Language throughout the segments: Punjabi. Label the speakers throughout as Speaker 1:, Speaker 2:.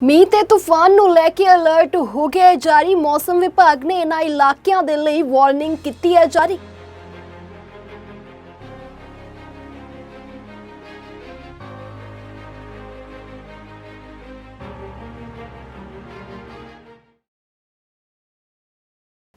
Speaker 1: ਮੀਂਹ ਤੇ ਤੂਫਾਨ ਨੂੰ ਲੈ ਕੇ ਅਲਰਟ ਹੋ ਗਿਆ ਜਾਰੀ ਮੌਸਮ ਵਿਭਾਗ ਨੇ ਇਹਨਾਂ ਇਲਾਕਿਆਂ ਦੇ ਲਈ ਵਾਰਨਿੰਗ ਕੀਤੀ ਹੈ। ਜਾਰੀ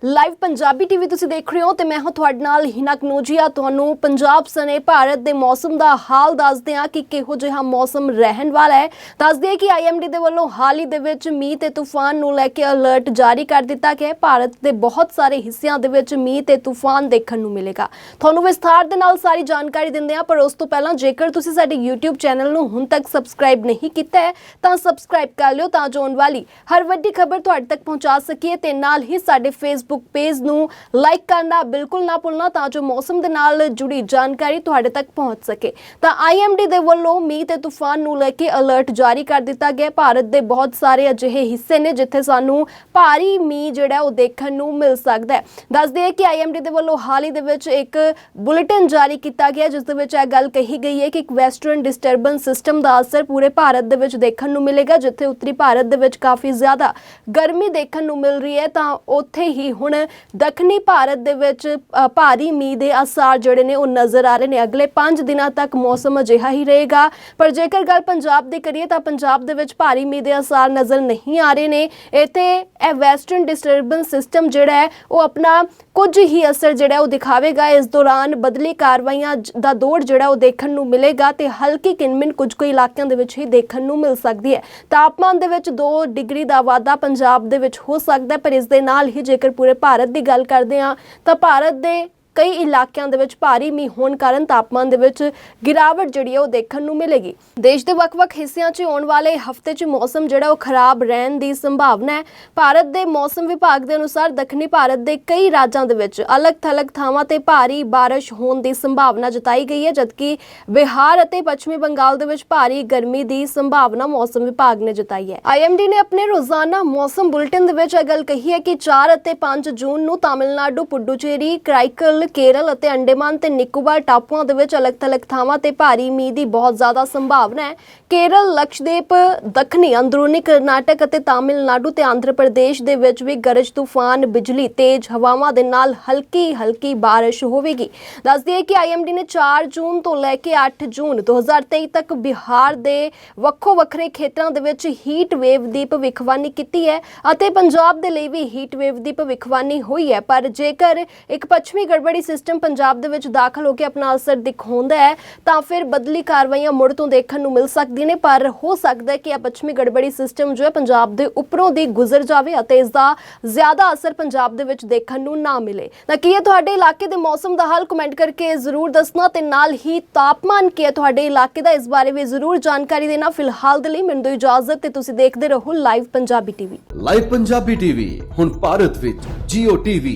Speaker 1: ਲਾਈਵ ਪੰਜਾਬੀ ਟੀਵੀ ਤੁਸੀਂ ਦੇਖ ਰਹੇ ਹੋ ਤੇ ਮੈਂ ਹਾਂ ਤੁਹਾਡੇ ਨਾਲ ਹਿਨਾ ਕਨੋਜੀਆ। ਤੁਹਾਨੂੰ ਪੰਜਾਬ ਸਨੇ ਭਾਰਤ ਦੇ ਮੌਸਮ ਦਾ ਹਾਲ ਦੱਸਦੇ ਹਾਂ ਕਿ ਕਿਹੋ ਜਿਹਾ ਮੌਸਮ ਰਹਿਣ ਵਾਲਾ ਹੈ। ਦੱਸਦੇ ਹਾਂ ਕਿ ਆਈਐਮਡੀ ਦੇ ਵੱਲੋਂ ਹਾਲ ਹੀ ਦੇ ਵਿੱਚ ਮੀਂਹ ਤੇ ਤੂਫਾਨ ਨੂੰ ਲੈ ਕੇ ਅਲਰਟ ਜਾਰੀ ਕਰ ਦਿੱਤਾ ਗਿਆ ਹੈ। ਭਾਰਤ ਦੇ ਬਹੁਤ ਸਾਰੇ ਹਿੱਸਿਆਂ ਦੇ ਵਿੱਚ ਮੀਂਹ ਤੇ ਤੂਫਾਨ ਦੇਖਣ ਨੂੰ ਮਿਲੇਗਾ। ਤੁਹਾਨੂੰ ਵਿਸਥਾਰ ਦੇ ਨਾਲ ਸਾਰੀ ਜਾਣਕਾਰੀ ਦਿੰਦੇ ਹਾਂ, ਪਰ ਉਸ ਤੋਂ ਪਹਿਲਾਂ ਜੇਕਰ ਤੁਸੀਂ ਸਾਡੇ YouTube ਚੈਨਲ ਨੂੰ ਹੁਣ ਤੱਕ ਸਬਸਕ੍ਰਾਈਬ ਨਹੀਂ ਕੀਤਾ ਹੈ, ਤਾਂ ਸਬਸਕ੍ਰਾਈਬ ਕਰ ਲਿਓ ਤਾਂ ਜੋ ਆਉਣ ਵਾਲੀ ਹਰ ਵੱਡੀ ਖਬਰ ਤੁਹਾਡੇ ਤੱਕ ਪਹੁੰਚਾ ਸਕੀਏ ਤੇ ਨਾਲ ਹੀ ਸਾਡੇ ਫੇਸਬੁੱਕ ਪੇਜ ਨੂੰ ਲਾਈਕ ਕਰਨਾ ਬਿਲਕੁਲ ਨਾ ਭੁੱਲਣਾ ਤਾਂ ਜੋ ਮੌਸਮ ਦੇ ਨਾਲ ਜੁੜੀ ਜਾਣਕਾਰੀ ਤੁਹਾਡੇ ਤੱਕ ਪਹੁੰਚ ਸਕੇ। ਤਾਂ ਆਈਐਮਡੀ ਦੇ ਵੱਲੋਂ ਮੀਂਹ ਤੇ ਤੂਫਾਨ ਨੂੰ ਲੈ ਕੇ ਅਲਰਟ ਜਾਰੀ ਕਰ ਦਿੱਤਾ ਗਿਆ। ਭਾਰਤ ਦੇ ਬਹੁਤ ਸਾਰੇ ਅਜਿਹੇ ਹਿੱਸੇ ਨੇ ਜਿੱਥੇ ਸਾਨੂੰ ਭਾਰੀ ਮੀਂਹ ਜਿਹੜਾ ਉਹ ਦੇਖਣ ਨੂੰ ਮਿਲ ਸਕਦਾ ਹੈ। ਦੱਸਦੇ ਹਾਂ ਕਿ ਆਈਐਮਡੀ ਦੇ ਵੱਲੋਂ ਹਾਲ ਹੀ ਦੇ ਵਿੱਚ ਇੱਕ ਬੁਲੇਟਿਨ ਜਾਰੀ ਕੀਤਾ ਗਿਆ, ਜਿਸ ਦੇ ਵਿੱਚ ਇਹ ਗੱਲ ਕਹੀ ਗਈ ਹੈ ਕਿ ਇੱਕ ਵੈਸਟਰਨ ਡਿਸਟਰਬੈਂਸ ਸਿਸਟਮ ਦਾ ਅਸਰ ਪੂਰੇ ਭਾਰਤ ਦੇ ਵਿੱਚ ਦੇਖਣ ਨੂੰ ਮਿਲੇਗਾ, ਜਿੱਥੇ ਉੱਤਰੀ ਭਾਰਤ ਦੇ ਵਿੱਚ ਕਾਫੀ ਜ਼ਿਆਦਾ ਗਰਮੀ ਦੇਖਣ ਨੂੰ ਮਿਲ ਰਹੀ ਹੈ। ਤਾਂ ਉੱਥੇ ਹੀ ਹੁਣ ਦੱਖਣੀ ਭਾਰਤ ਦੇ ਵਿੱਚ ਭਾਰੀ ਮੀਂਹ ਦੇ ਆਸਾਰ ਜਿਹੜੇ ਨੇ ਉਹ ਨਜ਼ਰ ਆ ਰਹੇ ਨੇ। ਅਗਲੇ 5 ਦਿਨਾਂ ਤੱਕ ਮੌਸਮ ਅਜਿਹਾ ਹੀ ਰਹੇਗਾ। ਪਰ ਜੇਕਰ ਗੱਲ ਪੰਜਾਬ ਦੀ ਕਰੀਏ ਤਾਂ ਪੰਜਾਬ ਦੇ ਵਿੱਚ ਭਾਰੀ ਮੀਂਹ ਦੇ ਆਸਾਰ ਨਜ਼ਰ ਨਹੀਂ ਆ ਰਹੇ ਨੇ। ਇੱਥੇ ਇਹ ਵੈਸਟਰਨ ਡਿਸਟਰਬੈਂਸ ਸਿਸਟਮ ਜਿਹੜਾ ਹੈ, ਉਹ ਆਪਣਾ ਕੁਝ ਹੀ ਅਸਰ ਜਿਹੜਾ ਉਹ ਦਿਖਾਵੇਗਾ। ਇਸ ਦੌਰਾਨ ਬਦਲੀ ਕਾਰਵਾਈਆਂ ਦਾ ਦੌਰ ਜਿਹੜਾ ਉਹ ਦੇਖਣ ਨੂੰ ਮਿਲੇਗਾ ਤੇ ਹਲਕੀ ਕਿਨਮਿਨ ਕੁਝ ਕੁ ਇਲਾਕਿਆਂ ਦੇ ਵਿੱਚ ਹੀ ਦੇਖਣ ਨੂੰ ਮਿਲ ਸਕਦੀ ਹੈ। ਤਾਪਮਾਨ ਦੇ ਵਿੱਚ 2 ਡਿਗਰੀ ਦਾ ਵਾਧਾ ਪੰਜਾਬ ਦੇ ਵਿੱਚ ਹੋ ਸਕਦਾ ਹੈ, ਪਰ ਇਸ ਦੇ ਨਾਲ ਹੀ ਜੇਕਰ ਪੂਰੇ ਭਾਰਤ ਦੀ ਗੱਲ ਕਰਦੇ ਹਾਂ ਤਾਂ ਭਾਰਤ ਦੇ ਕਈ ਇਲਾਕਿਆਂ ਦੇ ਵਿੱਚ ਭਾਰੀ ਮੀਂਹ ਹੋਣ ਕਾਰਨ ਤਾਪਮਾਨ ਦੇ ਵਿੱਚ ਗਿਰਾਵਟ ਜਿਹੜੀ ਹੈ ਉਹ ਦੇਖਣ ਨੂੰ ਮਿਲੇਗੀ। ਦੇਸ਼ ਦੇ ਵੱਖ-ਵੱਖ ਹਿੱਸਿਆਂ 'ਚ ਆਉਣ ਵਾਲੇ ਹਫ਼ਤੇ 'ਚ ਮੌਸਮ ਜਿਹੜਾ ਉਹ ਖਰਾਬ ਰਹਿਣ ਦੀ ਸੰਭਾਵਨਾ ਹੈ। ਭਾਰਤ ਦੇ ਮੌਸਮ ਵਿਭਾਗ ਦੇ ਅਨੁਸਾਰ ਦੱਖਣੀ ਭਾਰਤ ਦੇ ਕਈ ਰਾਜਾਂ ਦੇ ਵਿੱਚ ਅਲੱਗ-ਥਲੱਗ ਥਾਵਾਂ ਤੇ ਭਾਰੀ ਬਾਰਿਸ਼ ਹੋਣ ਦੀ ਸੰਭਾਵਨਾ ਜਤਾਈ ਗਈ ਹੈ, ਜਦਕਿ ਬਿਹਾਰ ਅਤੇ ਪੱਛਮੀ ਬੰਗਾਲ ਦੇ ਵਿੱਚ ਭਾਰੀ ਗਰਮੀ ਦੀ ਸੰਭਾਵਨਾ ਮੌਸਮ ਵਿਭਾਗ ਨੇ ਜਤਾਈ ਹੈ। ਆਈਐਮਡੀ ਨੇ ਆਪਣੇ ਰੋਜ਼ਾਨਾ ਮੌਸਮ ਬੁਲੇਟਿਨ ਦੇ ਵਿੱਚ ਇਹ ਗੱਲ ਕਹੀ ਹੈ ਕਿ 4 ਅਤੇ 5 ਜੂਨ ਨੂੰ ਤਾਮਿਲਨਾਡੂ, ਪੁਡੂਚੇਰੀ, ਕ੍ਰਾਈਕਲ ਕੇਰਲ ਅਤੇ ਅੰਡੇਮਾਨ ਤੇ ਨਿਕੋਬਾਰ ਟਾਪੂਆਂ ਦੇ ਵਿੱਚ ਅਲੱਗ-ਥਲੱਗ ਥਾਵਾਂ ਤੇ ਭਾਰੀ ਮੀਂਹ ਦੀ ਬਹੁਤ ਜ਼ਿਆਦਾ ਸੰਭਾਵਨਾ ਹੈ। ਕੇਰਲ, ਲਕਸ਼ਦੀਪ, ਦੱਖਣੀ ਅੰਦਰੂਨੀ ਕਰਨਾਟਕ ਅਤੇ ਤਾਮਿਲਨਾਡੂ ਤੇ ਆਂਧਰਾ ਪ੍ਰਦੇਸ਼ ਦੇ ਵਿੱਚ ਵੀ ਗਰਜ, ਤੂਫਾਨ, ਬਿਜਲੀ, ਤੇਜ਼ ਹਵਾਵਾਂ ਦੇ ਨਾਲ ਹਲਕੀ ਹਲਕੀ ਬਾਰਿਸ਼ ਹੋਵੇਗੀ। ਦੱਸਦੀ ਹੈ ਕਿ ਆਈਐਮਡੀ ਨੇ 4 ਜੂਨ ਤੋਂ ਲੈ ਕੇ 8 ਜੂਨ 2023 ਤੱਕ ਬਿਹਾਰ ਦੇ ਵੱਖੋ ਵੱਖਰੇ ਖੇਤਰਾਂ ਦੇ ਵਿੱਚ ਹੀਟ ਵੇਵ ਦੀ ਭਵਿੱਖਬਾਣੀ ਕੀਤੀ ਹੈ ਅਤੇ ਪੰਜਾਬ ਦੇ ਲਈ ਵੀ ਹੀਟ ਵੇਵ ਦੀ ਭਵਿੱਖਬਾਣੀ ਹੋਈ ਹੈ। ਪਰ ਜੇਕਰ ਇੱਕ ਪੱਛਮੀ ਗੜਬੜ ਸਿਸਟਮ ਪੰਜਾਬ ਦੇ ਵਿੱਚ ਦਾਖਲ ਹੋ ਕੇ ਆਪਣਾ ਅਸਰ ਦਿਖਾਉਂਦਾ ਹੈ ਤਾਂ ਫਿਰ ਬਦਲੀ ਕਾਰਵਾਈਆਂ ਮੁੜ ਤੋਂ ਦੇਖਣ ਨੂੰ ਮਿਲ ਸਕਦੀਆਂ ਨੇ ਪਰ ਹੋ ਸਕਦਾ ਹੈ ਕਿ ਇਹ ਪੱਛਮੀ ਗੜਬੜੀ ਸਿਸਟਮ ਜੋ ਹੈ ਪੰਜਾਬ ਦੇ ਉੱਪਰੋਂ ਦੀ ਗੁਜ਼ਰ ਜਾਵੇ ਅਤੇ ਇਸ ਦਾ ਜ਼ਿਆਦਾ ਅਸਰ ਪੰਜਾਬ ਦੇ ਵਿੱਚ ਦੇਖਣ ਨੂੰ ਨਾ ਮਿਲੇ। ਤਾਂ ਕੀ ਹੈ ਤੁਹਾਡੇ ਇਲਾਕੇ ਦੇ ਮੌਸਮ ਦਾ ਹਾਲ? ਕਮੈਂਟ ਕਰਕੇ ਜ਼ਰੂਰ ਦੱਸਣਾ ਤੇ ਨਾਲ ਹੀ ਤਾਪਮਾਨ ਕੀ ਹੈ ਤੁਹਾਡੇ ਇਲਾਕੇ ਦਾ ਇਸ ਬਾਰੇ ਵੀ ਜ਼ਰੂਰ ਜਾਣਕਾਰੀ ਦੇਣਾ। ਫਿਲਹਾਲ ਦੇ ਲਈ ਮੈਨੂੰ ਦਿਓ ਇਜਾਜ਼ਤ ਤੇ ਤੁਸੀਂ ਦੇਖਦੇ ਰਹੋ live Punjabi TV
Speaker 2: live Punjabi TV ਹੁਣ ਭਾਰਤ ਵਿੱਚ Jio TV,